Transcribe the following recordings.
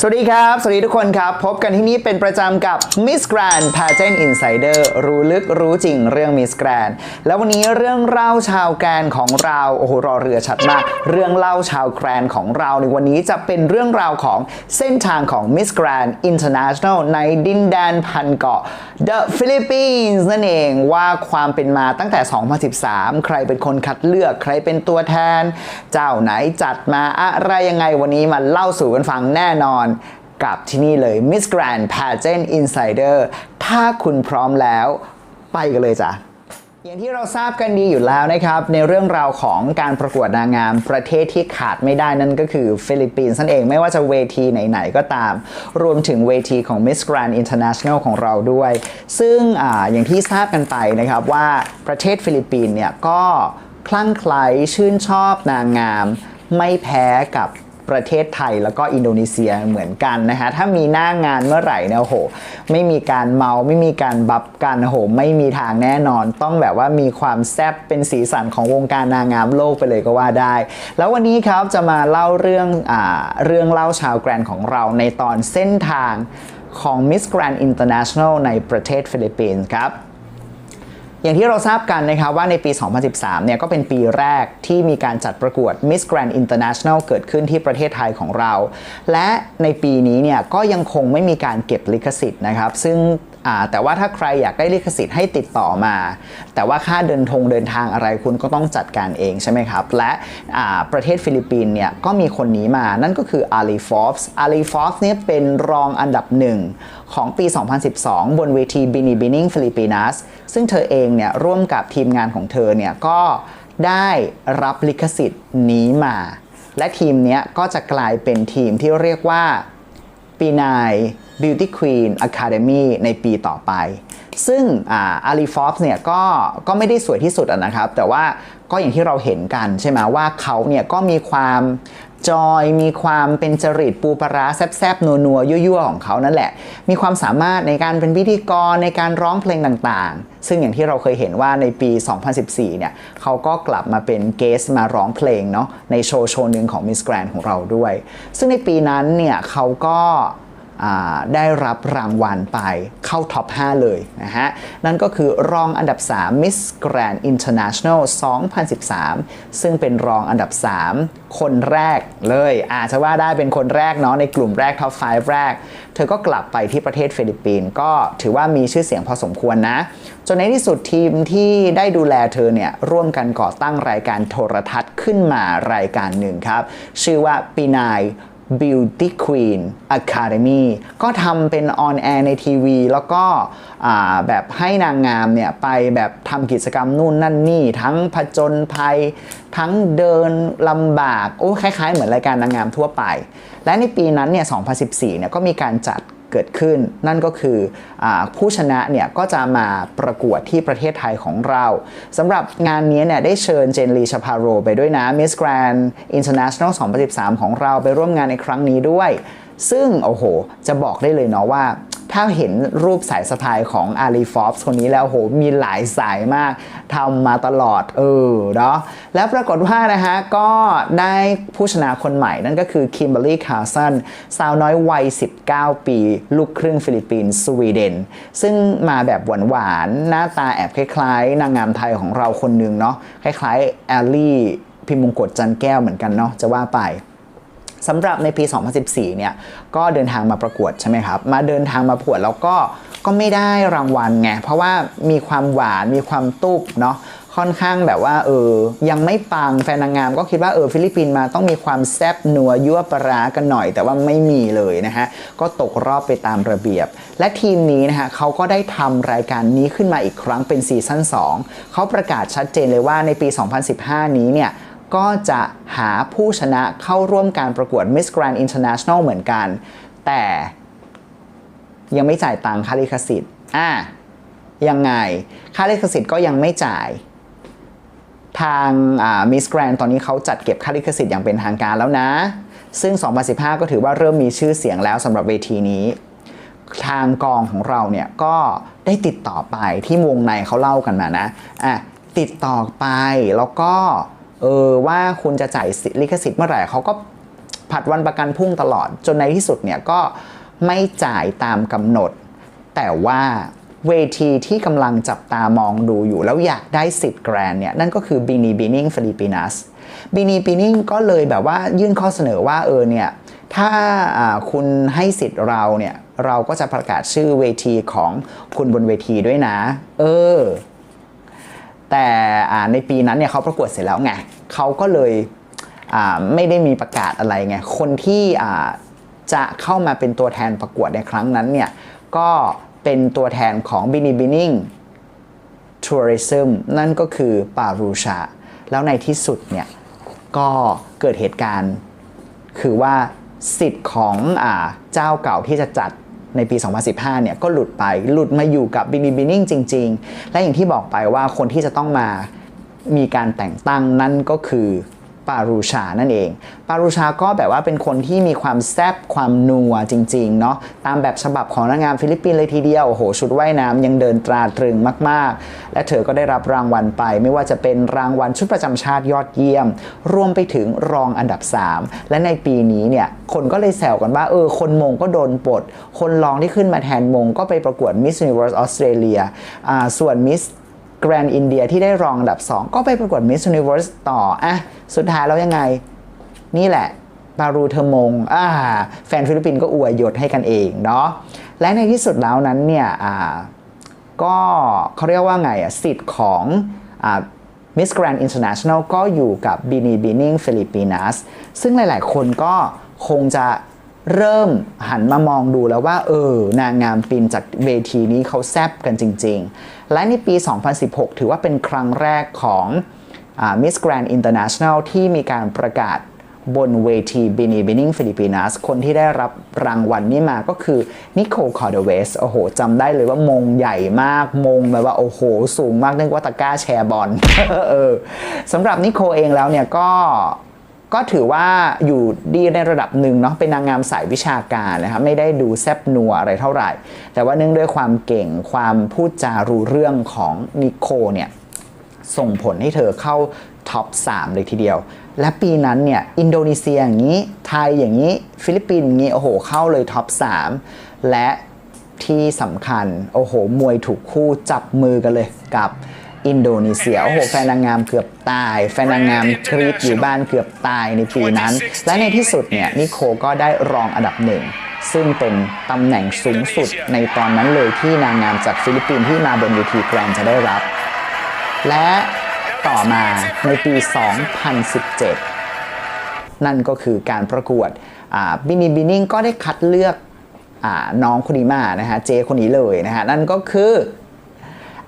สวัสดีครับ สวัสดีทุกคนครับ พบกันที่นี่เป็นประจำกับ Miss Grand Pageant Insider รู้ลึกรู้จริงเรื่อง Miss Grand แล้ววันนี้เรื่องเล่าชาวแกรนของเรา โอ้โห รอเรือชัดมาก เรื่องเล่าชาวแกรนของเราในวันนี้จะเป็นเรื่องราวของเส้นทางของ Miss Grand International ในดินแดนพันเกาะ The Philippines นั่นเองว่าความเป็นมาตั้งแต่ 2013 ใครเป็นคนคัดเลือกใครเป็นตัวแทน เจ้าไหนจัดมาอะไรยังไงวันนี้มาเล่าสู่กันฟังแน่นอนกับที่นี่เลย Miss Grand Pageant Insider ถ้าคุณพร้อมแล้วไปกันเลยจ้ะอย่างที่เราทราบกันดีอยู่แล้วนะครับ ในเรื่องราวของการประกวดนางงามประเทศที่ขาดไม่ได้นั่นก็คือฟิลิปปินส์นั่นเองไม่ว่าจะเวทีไหน ๆ ก็ตาม รวมถึงเวทีของ Miss Grand International ของเราด้วย ซึ่งออย่างที่ทราบกันไปนะครับว่าประเทศฟิลิปปินส์เนี่ยก็คลั่งไคล้ชื่นชอบนางงามไม่แพ้กับ ประเทศไทยแล้วก็อินโดนีเซียเหมือนกันนะฮะถ้ามีหน้างานเมื่อไหร่เนี่ยโอ้โหไม่มีการเมาไม่มีการบับกันโอ้โหไม่มีทางแน่นอน ต้องแบบว่ามีความแซ่บเป็นสีสันของวงการนางงามโลกไปเลยก็ว่าได้ แล้ววันนี้ครับจะมาเล่าเรื่องอาเรื่องเล่าชาวแกรนของเราในตอนเส้นทางของ Miss Grand International ในประเทศฟิลิปปินส์ครับ อย่างที่เราทราบกันนะครับว่าในปี 2013 เนี่ยก็เป็นปีแรกที่มีการจัดประกวด Miss Grand International เกิดขึ้นที่ประเทศไทยของเรา และในปีนี้เนี่ยก็ยังคงไม่มีการเก็บลิขสิทธิ์นะครับ ซึ่ง แต่ว่าถ้าใครอยากได้ลิขสิทธิ์ให้ติดต่อมา แต่ว่าค่าเดินทงเดินทางอะไรคุณก็ต้องจัดการเองใช่ไหมครับ และประเทศฟิลิปปินส์เนี่ยก็มีคนนี้มา นั่นก็คืออาลีฟอฟส์อาลีฟอฟส์เนี่ยเป็นรองอันดับหนึ่งของปี 2012 บนเวที Bini Bining Filipinas ซึ่งเธอเองเนี่ยร่วมกับทีมงานของเธอเนี่ยก็ได้รับลิขสิทธิ์นี้มา และทีมเนี้ยก็จะกลายเป็นทีมที่เรียกว่า ปีนาย Beauty Queen Academy ในปีต่อไป ซึ่งอาลีฟอฟเนี่ยก็ก็ไม่ได้สวยที่สุดะนะครับ แต่ว่าก็อย่างที่เราเห็นกันใช่ไหมว่าเขาเนี่ยก็มีความ จอยมีความเป็นจริตปูปลาร้าแซบๆนัวๆยั่วๆของเขานั่นแหละ มีความสามารถในการเป็นพิธีกรในการร้องเพลงต่างๆ ซึ่งอย่างที่เราเคยเห็นว่าในปี 2014 เนี่ยเขาก็กลับมาเป็นเกสมาร้องเพลงเนาะในโชว์โชว์หนึ่งของ Miss Grand ของเราด้วย ซึ่งในปีนั้นเนี่ยเขาก็ ได้รับรางวัลไปเข้าท็อป 5 เลยนะฮะ นั่นก็คือรองอันดับ 3 Miss Grand International 2013 ซึ่งเป็นรองอันดับ 3 คนแรกเลย อาจจะว่าได้เป็นคนแรกเนาะในกลุ่มแรกท็อป 5 แรก เธอก็กลับไปที่ประเทศฟิลิปปินส์ก็ถือว่ามีชื่อเสียงพอสมควรนะ จนในที่สุดทีมที่ได้ดูแลเธอเนี่ยร่วมกันก่อตั้งรายการโทรทัศน์ขึ้นมารายการหนึ่งครับ ชื่อว่าปีนาย Beauty Queen Academy ก็ทำเป็นออนแอร์ในทีวี แล้วก็แบบให้นางงามเนี่ย ไปแบบทำกิจกรรมนู่นนั่นนี่ ทั้งผจญภัย ทั้งเดินลำบาก โอ้ คล้ายๆ เหมือนรายการนางงามทั่วไป และในปีนั้นเนี่ย 2014 เนี่ย ก็มีการจัด เกิดขึ้น นั่นก็คืออผู้ชนะเนี่ยก็จะมาประกวดที่ประเทศไทยของเราสำหรับงานนี้เนี่ยได้เชิญเจนลีชาพาโรไปด้วยนะ Miss Grand International 2013 ของเราไปร่วมงานในครั้งนี้ด้วย ซึ่งโอ้โห จะบอกได้เลยเนาะว่า ถ้าเห็นรูปสายสะพายของอารีฟอฟส์คนนี้แล้วโหมีหลายสายมากทำมาตลอดเออเนาะแล้วปรากฏว่านะฮะก็ได้ผู้ชนะคนใหม่นั่นก็คือคิมเบอรี่คาร์สันสาวน้อยวัย 19 ปี ลูกครึ่งฟิลิปปินส์สวีเดน ซึ่งมาแบบหวานๆ หน้าตาแอบคล้ายๆ นางงามไทยของเราคนหนึ่งเนาะคล้ายๆแอลลี่พิมมงกฎจันแก้วเหมือนกันเนาะจะว่าไป สำหรับในปี 2014 เนี่ย ก็เดินทางมาประกวดใช่ไหมครับ มาเดินทางมาประกวดแล้วก็ก็ไม่ได้รางวัลไง เพราะว่ามีความหวาน มีความตุบเนาะ ค่อนข้างแบบว่าเออ ยังไม่ปังแฟนนางงามก็คิดว่าเออฟิลิปปินส์มาต้องมีความแซบนัวยั่วปรากันหน่อย แต่ว่าไม่มีเลยนะฮะ ก็ตกรอบไปตามระเบียบ และทีมนี้นะฮะเขาก็ได้ทำรายการนี้ขึ้นมาอีกครั้งเป็นซีซั่น2เขาประกาศชัดเจนเลยว่าในปี 2015 นี้เนี่ย ก็จะหาผู้ชนะเข้าร่วมการประกวด Miss Grand International เหมือนกัน แต่ยังไม่จ่ายตังค่าลิขสิทธิ์อะยังไง ค่าลิขสิทธิ์ก็ยังไม่จ่ายทางมิสแกรนตอนนี้เขาจัดเก็บค่าลิขสิทธิ์อย่างเป็นทางการแล้วนะ ซึ่ง 2015 ก็ถือว่าเริ่มมีชื่อเสียงแล้วสำหรับเวทีนี้ ทางกองของเราเนี่ยก็ได้ติดต่อไปที่วงในเขาเล่ากันมานะอะติดต่อไปแล้วก็ เออว่าคุณจะจ่ายลิขสิทธิ์เมื่อไหร่เขาก็ผัดวันประกันพรุ่งตลอด จนในที่สุดเนี่ยก็ไม่จ่ายตามกำหนด แต่ว่าเวทีที่กำลังจับตามองดูอยู่ แล้วอยากได้สิทธิ์แกรนเนี่ย นั่นก็คือบินีบินิงฟิลิปปินัสบินีบินิงก็เลยแบบว่ายื่นข้อเสนอว่าเออเนี่ย ถ้าอ่าคุณให้สิทธิ์เราเนี่ย เราก็จะประกาศชื่อเวทีของคุณบนเวทีด้วยนะ เออ แต่ในปีนั้นเนี่ยเขาประกวดเสร็จแล้วไงเขาก็เลยไม่ได้มีประกาศอะไรไงคนที่จะเข้ามาเป็นตัวแทนประกวดในครั้งนั้นเนี่ยก็เป็นตัวแทนของ b i n i b i n i n g Tourism นั่นก็คือปารูชา แล้วในที่สุดเนี่ยก็เกิดเหตุการณ์คือว่าสิทธิ์ของอเจ้าเก่าที่จะจัด ในปี 2015 เนี่ยก็หลุดไปหลุดมาอยู่กับบิน i บิน i ิงจริง ๆ และอย่างที่บอกไปว่าคนที่จะต้องมามีการแต่งตั้งนั่นก็คือ ปารูชานั่นเอง ปารูชาก็แบบว่าเป็นคนที่มีความแซบความนัวจริงๆเนาะตามแบบฉบับของนางงามฟิลิปปินส์เลยทีเดียวโอ้โหชุดว่ายน้ำยังเดินตราตรึงมากๆ และเธอก็ได้รับรางวัลไป ไม่ว่าจะเป็นรางวัลชุดประจำชาติยอดเยี่ยม รวมไปถึงรองอันดับ 3 และในปีนี้เนี่ยคนก็เลยแซวกันว่าเออคนมงก็โดนปลดคนรองที่ขึ้นมาแทนมงก็ไปประกวด Miss Universe Australia อ่าส่วน Miss แกรนด์อินเดียที่ได้รองอันดับ 2 ก็ไปประกวด Miss Universe ต่ออะสุดท้ายแล้วยังไง นี่แหละปารูเทอร์มงอ่าแฟนฟิลิปปินส์ก็อวยยศให้กันเองเนาะและในที่สุดแล้วนั้นเนี่ยอ่าก็เขาเรียกว่าไงอะสิทธิ์ของอ่า Miss Grand International ก็อยู่กับ Bini Bining Filipinas ซึ่งหลาย ๆ คนก็คงจะ เริ่มหันมามองดูแล้วว่า เออนางงามปินจากเวทีนี้เขาแซบกันจริง ๆ และในปี 2016 ถือว่าเป็นครั้งแรกของอ่า Miss Grand International ที่มีการประกาศบนเวที Bini Bining Filipinas คนที่ได้รับรางวัลนี้มาก็คือนิโคลคอร์เดเวสโอ้โหจำได้เลยว่ามงใหญ่มากมงแบบว่า โอ้โห สูงมากนึกว่าตะกร้าแชร์บอลสำหรับนิโคลเองแล้วเนี่ยก็ ก็ถือว่าอยู่ดีในระดับหนึ่งเนาะเป็นนางงามสายวิชาการนะครับไม่ได้ดูแซบนัวอะไรเท่าไหร่ แต่ว่าเนื่องด้วยความเก่งความพูดจารู้เรื่องของนิโคเนี่ยส่งผลให้เธอเข้าท็อป 3 เลยทีเดียว และปีนั้นเนี่ยอินโดนีเซียอย่างนี้ ไทยอย่างนี้ ฟิลิปปินส์อย่างนี้ โอ้โห เข้าเลยท็อป 3 และที่สำคัญ โอ้โห มวยถูกคู่จับมือกันเลยกับ อินโดนีเซียโอ้โหแฟนนางงามเกือบตาย แฟนนางงามกรีดอยู่บ้านเกือบตายในปีนั้น และในที่สุดเนี่ยนิโคก็ได้รองอันดับหนึ่งซึ่งเป็นตำแหน่งสูงสุดในตอนนั้นเลยที่นางงามจากฟิลิปปินส์ที่มาบนเวทีแกรนด์จะได้รับ และต่อมาในปี 2017 นั่นก็คือการประกวดบินิบินิงก็ได้คัดเลือกอาน้องคนนี้มานะฮะเจคนนี้เลยนะฮะนั่นก็คือ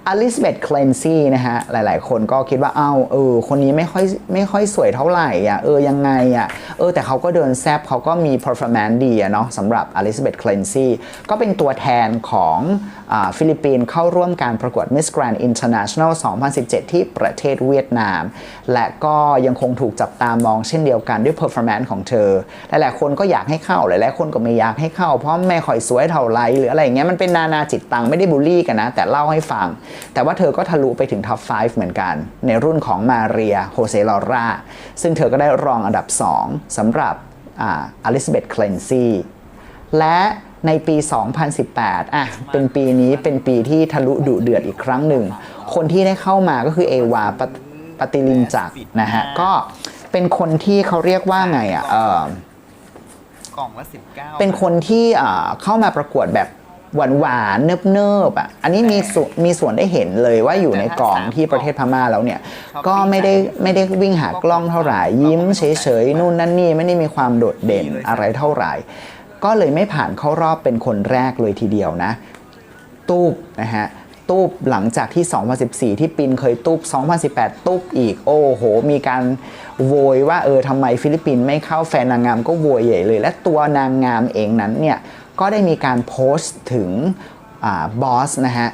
อลิซาเบธเคลนซี่นะฮะ หลาย ๆ คนก็คิดว่า เอ้า เออ คนนี้ไม่ค่อยไม่ค่อยสวยเท่าไหร่อะ เออ ยังไงอะ เออ แต่เขาก็เดินแซบเขาก็มี performance ดีอะเนาะสำหรับอลิซาเบธเคลนซี่ก็เป็นตัวแทนของอฟิลิปปินส์เข้าร่วมการประกวด Miss Grand International 2017 ที่ประเทศเวียดนาม และก็ยังคงถูกจับตามองเช่นเดียวกันด้วย performance ของเธอ หลาย ๆ คนก็อยากให้เข้า หลาย ๆ คนก็ไม่อยากให้เข้าเพราะไม่ค่อยสวยเท่าไหรหรืออะไรเงี้ย มันเป็นนานาจิตตังไม่ได้บูลลี่กันนะ แต่เล่าให้ฟังแต่ว่าเธอก็ทะลุไปถึงท็อป 5 เหมือนกัน ในรุ่นของมาเรียโฮเซลอร่าซึ่งเธอก็ได้รองอันดับ 2สำหรับอลิซาเบธเคลนซี่และในปี 2018 อะ เป็นปีนี้เป็นปีที่ทะลุดุเดือดอีกครั้งหนึ่ง คนที่ได้เข้ามาก็คือเอวาปฏิปฏิลินจักรนะฮะ ก็เป็นคนที่เขาเรียกว่าไงอะ เออกล่องละ19 เป็นคนที่อ่าเข้ามาประกวดแบบ หวานหวานๆเนิบเนิบๆอะอันนี้มีส่วนมีส่วนได้เห็นเลยว่าอยู่ในกล่องที่ประเทศพม่าแล้วเนี่ย ก็ไม่ได้ไม่ได้วิ่งหากล้องเท่าไหร่ยิ้มเฉยๆนู่นนั่นนี่ไม่ได้มีความโดดเด่นอะไรเท่าไหร่ ก็เลยไม่ผ่านเข้ารอบเป็นคนแรกเลยทีเดียวนะ ตูบนะฮะตูบหลังจากที่ 2014 ที่ปินเคยตูบ2018 ตูบอีก โอ้โห มีการโวยว่าเออทำไมฟิลิปปินส์ไม่เข้าแฟนนางงามก็โวยใหญ่เลย และตัวนางงามเองนั้นเนี่ย ก็ได้มีการโพสต์ถึงบอสนะฮะ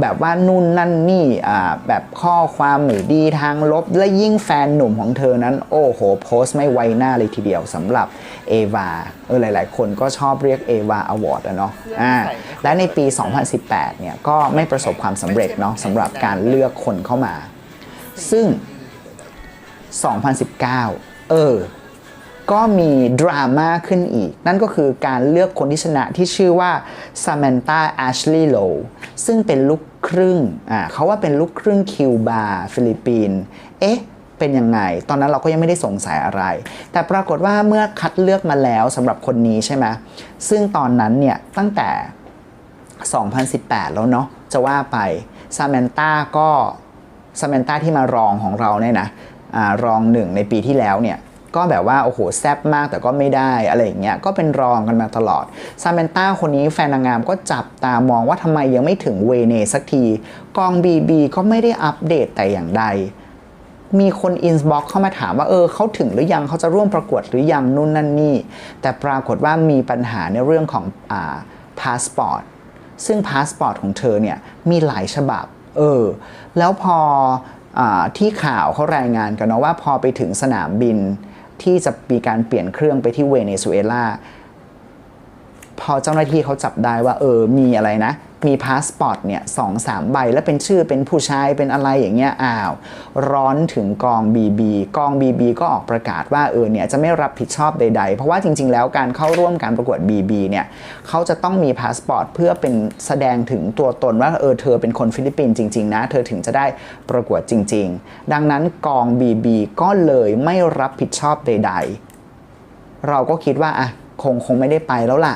แบบว่านู่นนั่นนี่อ่าแบบข้อความไม่ดีทางลบ และยิ่งแฟนหนุ่มของเธอนั้น โอ้โห โพสต์ไม่ไว้หน้าเลยทีเดียวสำหรับเอวาเออหลาย ๆ คนก็ชอบเรียกเอวาอวอร์ดอะเนาะอ่าและในปี 2018 เนี่ย ก็ไม่ประสบความสำเร็จเนาะสำหรับการเลือกคนเข้ามา ซึ่ง 2019 เออ ก็มีดราม่าขึ้นอีก นั่นก็คือการเลือกคนที่ชนะที่ชื่อว่า Samantha Ashley Low ซึ่งเป็นลูกครึ่งอ่าเขาว่าเป็นลูกครึ่งคิวบาฟิลิปปินเอ๊ะเป็นยังไง ตอนนั้นเราก็ยังไม่ได้สงสัยอะไร แต่ปรากฏว่าเมื่อคัดเลือกมาแล้วสำหรับคนนี้ใช่ไหมซึ่งตอนนั้นเนี่ยตั้งแต่ 2018 แล้วเนาะจะว่าไปซามนต้าก็ซามนต้าที่มารองของเราเนี่ยนะอารองหนึ่งในปีที่แล้วเนี่ย ก็แบบว่าโอ้โหแซบมากแต่ก็ไม่ได้อะไรอย่างเงี้ยก็เป็นรองกันมาตลอดซามนต้าคนนี้แฟนนางงามก็จับตามองว่าทำไมยังไม่ถึงเวเนสักที กอง BB ก็ไม่ได้อัปเดตแต่อย่างใดมีคนอินบ็อกเข้ามาถามว่าเออเขาถึงหรือยังเขาจะร่วมประกวดหรือยังนู่นนั่นนี่ แต่ปรากฏว่ามีปัญหาในเรื่องของอ่าพาสปอร์ตซึ่งพาสปอร์ตของเธอเนี่ยมีหลายฉบับ เออ แล้วพออที่ข่าวเขารายงานกันนะว่าพอไปถึงสนามบิน ที่จะมีการเปลี่ยนเครื่องไปที่เวเนซุเอลาพอเจ้าหน้าที่เขาจับได้ว่าเออมีอะไรนะ มีพาสปอร์ตเนี่ยสองสามใบ แล้วเป็นชื่อเป็นผู้ชายเป็นอะไรอย่างเงี้ยอ้าว ร้อนถึงกอง BB กอง BB ก็ออกประกาศว่าเออเนี่ยจะไม่รับผิดชอบใด ๆ เพราะว่าจริง ๆ แล้วการเข้าร่วมการประกวด BB เนี่ยเขาจะต้องมีพาสปอร์ตเพื่อเป็นแสดงถึงตัวตนว่าเออเธอเป็นคนฟิลิปปินส์จริง ๆ นะ เธอถึงจะได้ประกวดจริง ๆ ดังนั้นกอง BB ก็เลยไม่รับผิดชอบใด ๆ เราก็คิดว่าอะคงคงไม่ได้ไปแล้วล่ะ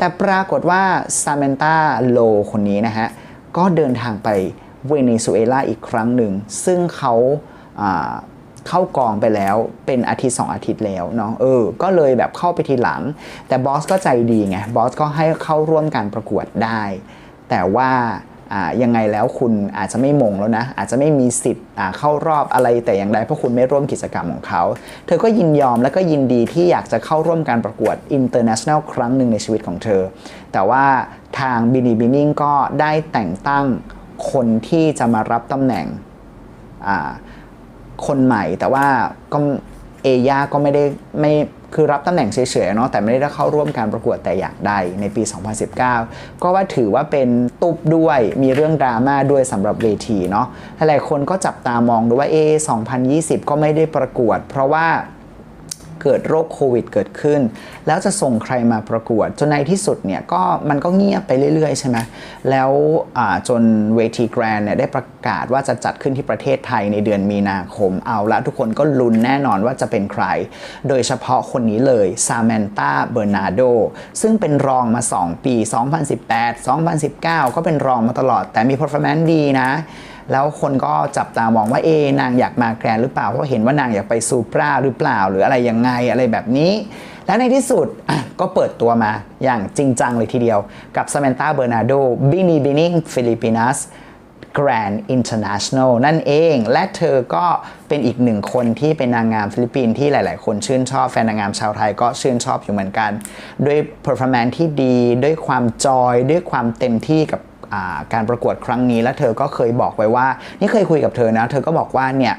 แต่ปรากฏว่าซามนตาโลคนนี้นะฮะ ก็เดินทางไปเวเนซุเอลาอีกครั้งหนึ่ง ซึ่งเขาเข้ากองไปแล้วเป็นอาทิตย์ 2 อาทิตย์แล้วเนาะเออ ก็เลยแบบเข้าไปทีหลัง แต่บอสก็ใจดีไง บอสก็ให้เข้าร่วมการประกวดได้ แต่ว่า ยังไงแล้วคุณอาจจะไม่มงแล้วนะ อาจจะไม่มีสิทธิ์เข้ารอบอะไรแต่อย่างใดเพราะคุณไม่ร่วมกิจกรรมของเขา เธอก็ยินยอมและก็ยินดีที่อยากจะเข้าร่วมการประกวด International ครั้งหนึ่งในชีวิตของเธอ แต่ว่าทางบินีบินิ่งก็ได้แต่งตั้งคนที่จะมารับตำแหน่งคนใหม่แต่ว่าก็เอย่าก็ไม่ได้ไม่ คือรับตำแหน่งเฉยๆเนาะแต่ไม่ได้เข้าร่วมการประกวดแต่อย่างใดในปี 2019 ก็ว่าถือว่าเป็นตุบด้วยมีเรื่องดราม่าด้วยสำหรับเวทีเนาะหลายคนก็จับตามองดูว่าเอ2020 ก็ไม่ได้ประกวด เพราะว่า เกิดโรคโควิดเกิดขึ้น แล้วจะส่งใครมาประกวด จนในที่สุดเนี่ยก็มันก็เงียบไปเรื่อย ๆ ใช่ไหมแล้วจนเวทีแกรนเนี่ยได้ประกาศว่าจะจัดขึ้นที่ประเทศไทยในเดือนมีนาคมเอาละทุกคนก็ลุ้นแน่นอนว่าจะเป็นใคร โดยเฉพาะคนนี้เลยซามนตาเบอร์นาโดซึ่งเป็นรองมา 2 ปี 2018 2019 ก็เป็นรองมาตลอด แต่มี performance ดีนะ แล้วคนก็จับตามองว่าเอนางอยากมาแกรนหรือเปล่าเพราะเห็นว่านางอยากไปซูปราหรือเปล่า หรืออะไรยังไงอะไรแบบนี้ และในที่สุดก็เปิดตัวมาอย่างจริงจังเลยทีเดียวกับ Samantha Bernardo Bini Bining Filipinas Grand International นั่นเอง และเธอก็เป็นอีกหนึ่งคนที่เป็นนางงามฟิลิปปินส์ที่หลาย ๆ คนชื่นชอบ แฟนนางงามชาวไทยก็ชื่นชอบอยู่เหมือนกัน ด้วย performance ที่ดี ด้วยความจอย ด้วยความเต็มที่กับ การประกวดครั้งนี้ แล้วเธอก็เคยบอกไว้ว่า นี่เคยคุยกับเธอนะ เธอก็บอกว่าเนี่ย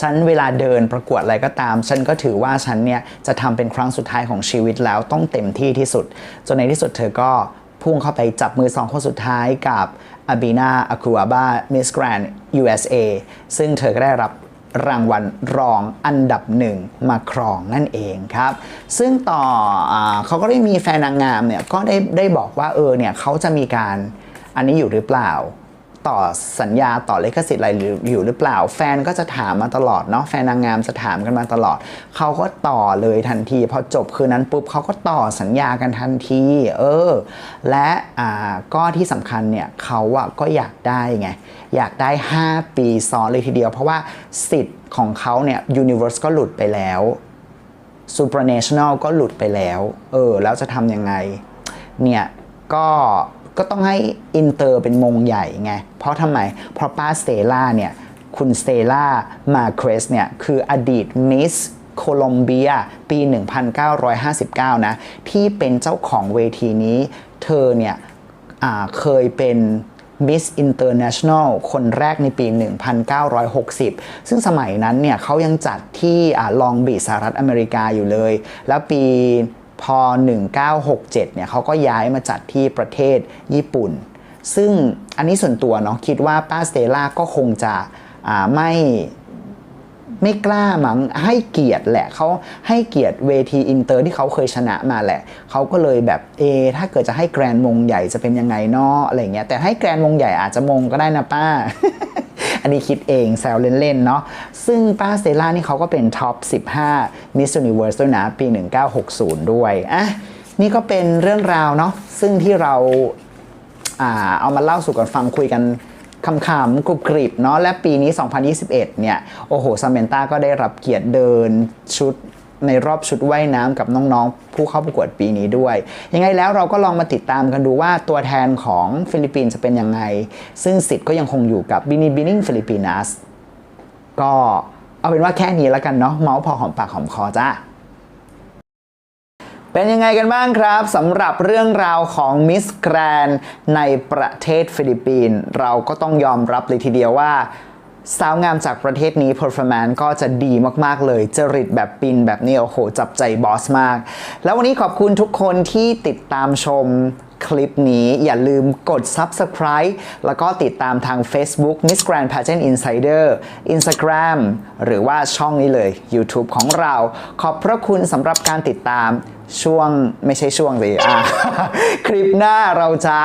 ฉันเวลาเดินประกวดอะไรก็ตาม ฉันก็ถือว่าฉันเนี่ยจะทำเป็นครั้งสุดท้ายของชีวิตแล้วต้องเต็มที่ที่สุด จนในที่สุดเธอก็พุ่งเข้าไปจับมือสองคนสุดท้ายกับอาบีนาอาคูอาบามิสแกรนด์ USA ซึ่งเธอก็ได้รับ รางวัลรองอันดับหนึ่งมาครองนั่นเองครับ ซึ่งต่ออเขาก็ได้มีแฟนนางงามเนี่ยก็ได้ได้บอกว่าเออเนี่ยเขาจะมีการอันนี้อยู่หรือเปล่า ต่อสัญญาต่อลิขสิทธิ์อะไรอยู่หรือเปล่า แฟนก็จะถามมาตลอดเนาะแฟนนางงามจะถามกันมาตลอด เขาก็ต่อเลยทันที พอจบคืนนั้นปุ๊บเขาก็ต่อสัญญากันทันที เออ และอ่าก็ที่สำคัญเนี่ยเขาอะก็อยากได้ไงอยากได้ 5 ปีซ้อนเลยทีเดียว เพราะว่าสิทธิ์ของเขาเนี่ย Universe ก็หลุดไปแล้ว Supranational ก็หลุดไปแล้ว เออ แล้วจะทำยังไง เนี่ย ก็ ก็ต้องให้อินเตอร์เป็นมงใหญ่ไง เพราะทำไม เพราะป้าสเตล่าเนี่ย คุณสเตล่ามาเครสเนี่ย คืออดีตมิสโคลอมเบีย ปี 1959 นะ ที่เป็นเจ้าของเวทีนี้ เธอเนี่ยเคยเป็น Miss International คนแรกในปี 1960 ซึ่งสมัยนั้นเนี่ยเขายังจัดที่ลองบีสหรัฐอเมริกาอยู่เลย แล้วปี พอ 1967 เนี่ยเขาก็ย้ายมาจัดที่ประเทศญี่ปุ่น ซึ่งอันนี้ส่วนตัวเนาะคิดว่าป้าสเตล่าก็คงจะไม่ไม่กล้ามั้งให้เกียรติแหละเขาให้เกียรติเวทีอินเตอร์ที่เขาเคยชนะมาแหละเขาก็เลยแบบเอถ้าเกิดจะให้แกรนด์มงใหญ่จะเป็นยังไงเนาะอะไรเงี้ยแต่ให้แกรนด์มงใหญ่อาจจะมงก็ได้นะป้า อันนี้คิดเองแซวเล่นๆเนาะซึ่งป้าเซลล่านี่เขาก็เป็นท็อป 15 Miss Universe ด้วยนะ ปี 1960 ด้วยอะนี่ก็เป็นเรื่องราวเนาะซึ่งที่เราอาเอามาเล่าสู่กันฟังคุยกันคำๆกรุบกริบเนาะและปีนี้ 2021 เนี่ย โอ้โหซามเมนต้าก็ได้รับเกียรติเดินชุด ในรอบชุดว่ายน้ำกับน้องๆ ผู้เข้าประกวดปีนี้ด้วย ยังไงแล้วเราก็ลองมาติดตามกันดูว่าตัวแทนของฟิลิปปินส์จะเป็นยังไง ซึ่งสิทธิ์ก็ยังคงอยู่กับบินิบินิงฟิลิปปินัสก็เอาเป็นว่าแค่นี้แล้วกันเนาะเมาส์พอหอมปากหอมคอจ้าเป็นยังไงกันบ้างครับสำหรับเรื่องราวของมิสแกรนในประเทศฟิลิปปินส์เราก็ต้องยอมรับเลยทีเดียวว่า สาวงามจากประเทศนี้ performance ก็จะดีมาก ๆ เลย จริตแบบปินแบบนี้ โอ้โห จับใจบอสมาก แล้ววันนี้ขอบคุณทุกคนที่ติดตามชมคลิปนี้อย่าลืมกด subscribe แล้วก็ติดตามทาง Facebook Miss Grand Pageant Insider Instagram หรือว่าช่องนี้เลย YouTube ของเรา ขอบพระคุณสำหรับการติดตาม ช่วงไม่ใช่ช่วงสิอะคลิปหน้าเราจะ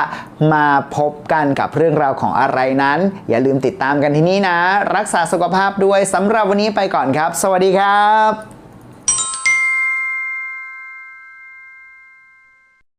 มาพบกันกับเรื่องราวของอะไรนั้น อย่าลืมติดตามกันที่นี่นะ รักษาสุขภาพด้วยสำหรับวันนี้ไปก่อนครับ สวัสดีครับ